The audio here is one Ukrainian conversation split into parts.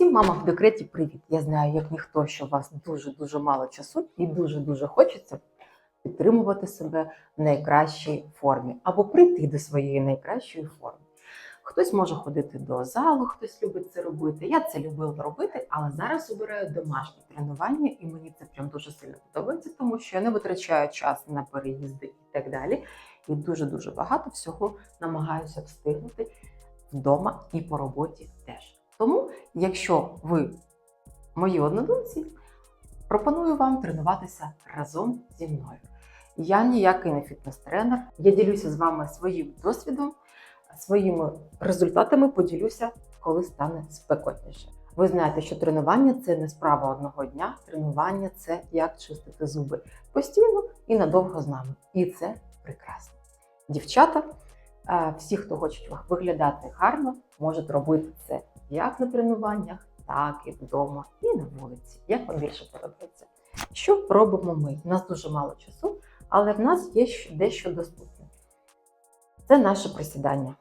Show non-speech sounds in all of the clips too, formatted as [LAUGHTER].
Всім мамам в декреті привіт! Я знаю, як ніхто, що у вас дуже-дуже мало часу і дуже-дуже хочеться підтримувати себе в найкращій формі або прийти до своєї найкращої форми. Хтось може ходити до залу, хтось любить це робити. Я це любила робити, але зараз обираю домашні тренування, і мені це прям дуже сильно подобається, тому що я не витрачаю час на переїзди і так далі. І дуже-дуже багато всього намагаюся встигнути вдома і по роботі теж. Якщо ви мої однодумці, пропоную вам тренуватися разом зі мною. Я ніякий не фітнес-тренер. Я ділюся з вами своїм досвідом, своїми результатами поділюся, коли стане спекотніше. Ви знаєте, що тренування це не справа одного дня. Тренування це як чистити зуби постійно і надовго з нами. І це прекрасно. Дівчата, е, всі, хто хочуть виглядати гарно, можуть робити це як на тренуваннях, так і вдома, і на вулиці, як вам більше подобається. Що робимо ми? У нас дуже мало часу, але в нас є дещо доступне. Це наше присідання,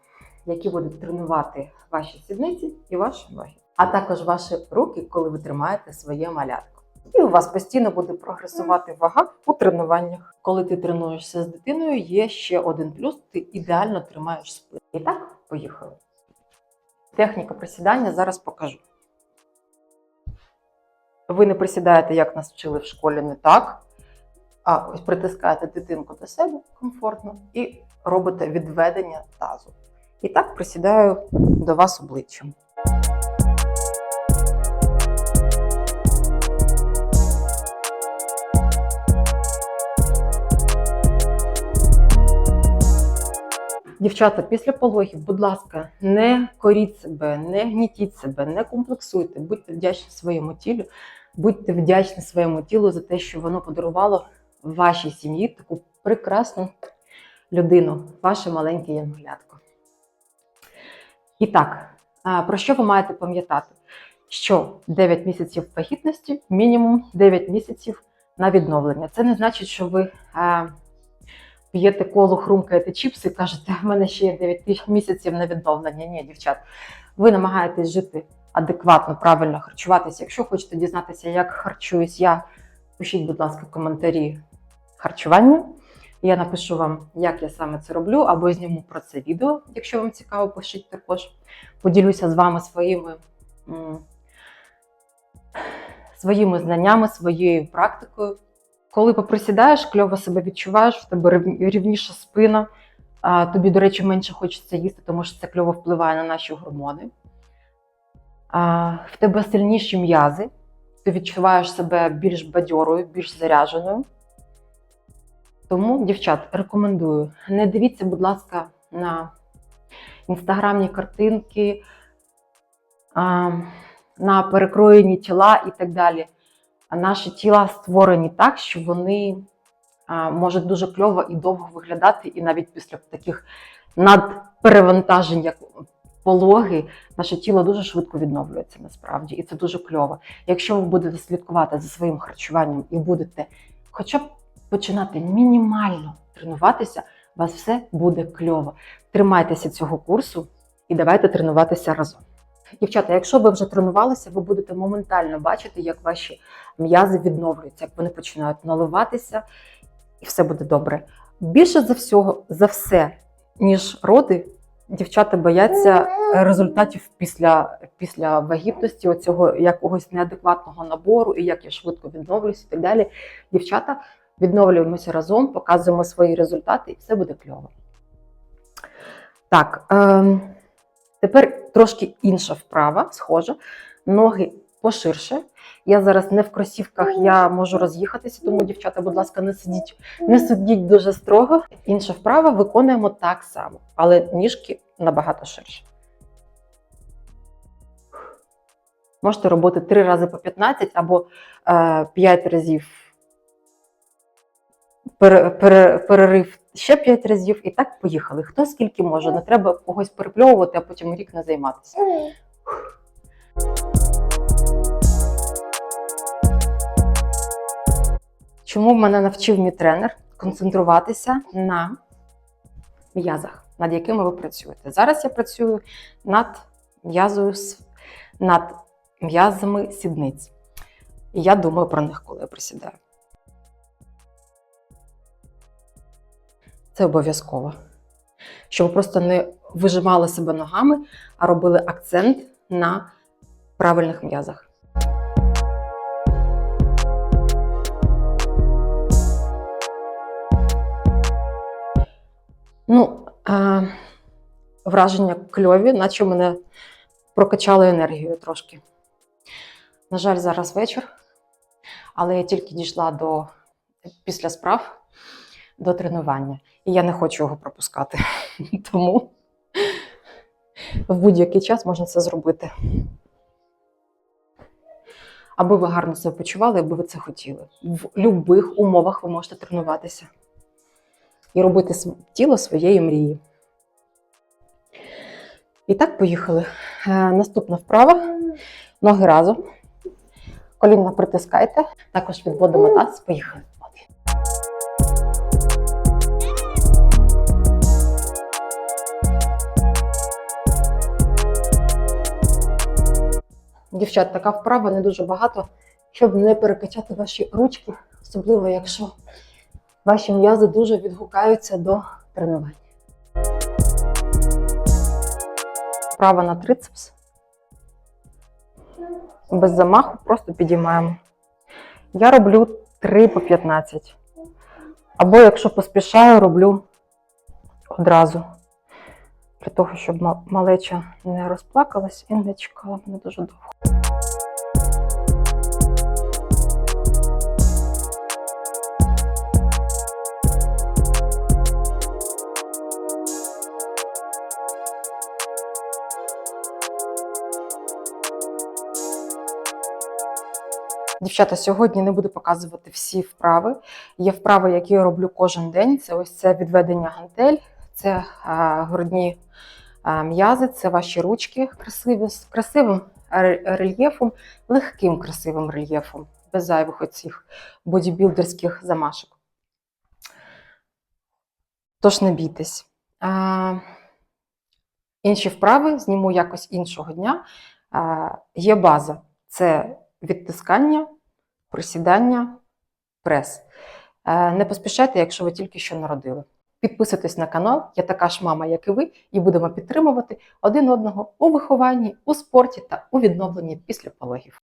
які будуть тренувати ваші сідниці і ваші ноги, а також ваші руки, коли ви тримаєте своє малятко. І у вас постійно буде прогресувати вага у тренуваннях. Коли ти тренуєшся з дитиною, є ще один плюс: ти ідеально тримаєш спину. І так, поїхали. Техніка присідання зараз покажу. Ви не присідаєте, як нас вчили в школі, не так. А ось притискаєте дитинку до себе комфортно і робите відведення тазу. І так присідаю до вас обличчям. Дівчата, після пологів, будь ласка, не коріть себе, не гнітіть себе, не комплексуйте, будьте вдячні своєму тілу, будьте вдячні своєму тілу за те, що воно подарувало вашій сім'ї таку прекрасну людину, ваше маленьке янголятко. І так, про що ви маєте пам'ятати? Що 9 місяців вагітності, мінімум 9 місяців на відновлення. Це не значить, що ви п'єте коло, хрумкаєте чіпси і кажете, в мене ще є 9 місяців на відновлення. Ні, дівчат, ви намагаєтесь жити адекватно, правильно харчуватися. Якщо хочете дізнатися, як харчуюсь я, пишіть, будь ласка, коментарі харчування. Я напишу вам, як я саме це роблю, або зніму про це відео, якщо вам цікаво, пишіть також. Поділюся з вами своїми, своїми знаннями, своєю практикою. Коли поприсідаєш, кльово себе відчуваєш, в тебе рівніша спина. Тобі, до речі, менше хочеться їсти, тому що це кльово впливає на наші гормони. В тебе сильніші м'язи, ти відчуваєш себе більш бадьорою, більш зарядженою. Тому, дівчат, рекомендую. Не дивіться, будь ласка, на інстаграмні картинки, на перекроєні тіла і так далі. Наші тіла створені так, що вони можуть дуже кльово і довго виглядати, і навіть після таких надперевантажень, як пологи, наше тіло дуже швидко відновлюється насправді, і це дуже кльово. Якщо ви будете слідкувати за своїм харчуванням і будете хоча б починати мінімально тренуватися, у вас все буде кльово. Тримайтеся цього курсу і давайте тренуватися разом. Дівчата, якщо ви вже тренувалися, ви будете моментально бачити, як ваші м'язи відновлюються, як вони починають наливатися, і все буде добре. Більше за всього, за все, ніж роди, дівчата бояться результатів після, після вагітності, оцього якогось неадекватного набору, і як я швидко відновлююся і так далі. Дівчата, відновлюємося разом, показуємо свої результати, і все буде кльово. Так, ем, тепер трошки інша вправа, схожа. Ноги поширше. Я зараз не в кросівках, я можу роз'їхатися, тому, дівчата, будь ласка, не сидіть, не сидіть дуже строго. Інша вправа виконуємо так само, але ніжки набагато ширше. Можете робити 3 рази по 15 або е, 5 разів пере- пере- перерив ще 5 разів, і так поїхали. Хто скільки може, не треба когось перепльовувати, а потім рік не займатися. Чому мене навчив мій тренер концентруватися на м'язах, над якими ви працюєте? Зараз я працюю над м'язою, над м'язами сідниць. І я думаю про них, коли я присідаю. Це обов'язково. Щоб просто не вижимали себе ногами, а робили акцент на правильних м'язах. Ну, е, враження кльові, наче мене прокачало енергію трошки. На жаль, зараз вечір, але я тільки дійшла до після справ до тренування, і я не хочу його пропускати. [LAUGHS] Тому в будь-який час можна це зробити. Аби ви гарно себе почували, аби ви це хотіли. В будь-яких умовах ви можете тренуватися і робити тіло своєї мрії. І так, поїхали. Е, Наступна вправа. Ноги разом. Колінна притискайте. Також відводимо таз. Поїхали. Дівчат, така вправа не дуже багато, щоб не перекачати ваші ручки, особливо якщо ваші м'язи дуже відгукаються до тренувань. Вправа на трицепс. Без замаху просто підіймаємо. Я роблю 3 по 15. Або якщо поспішаю, роблю одразу. Для того, щоб ма- малеча не розплакалась і не чекала мене дуже довго. Дівчата, сьогодні не буду показувати всі вправи. Є вправи, які я роблю кожен день. Це ось це відведення гантель, це грудні м'язи, це ваші ручки красиві, з красивим рельєфом, легким красивим рельєфом, без зайвих оцих бодібілдерських замашок. Тож не бійтесь. А, інші вправи зніму якось іншого дня. А, є база. Це відтискання, присідання, прес. Не поспішайте, якщо ви тільки що народили. Підписуйтесь на канал, я така ж мама, як і ви, і будемо підтримувати один одного у вихованні, у спорті та у відновленні після пологів.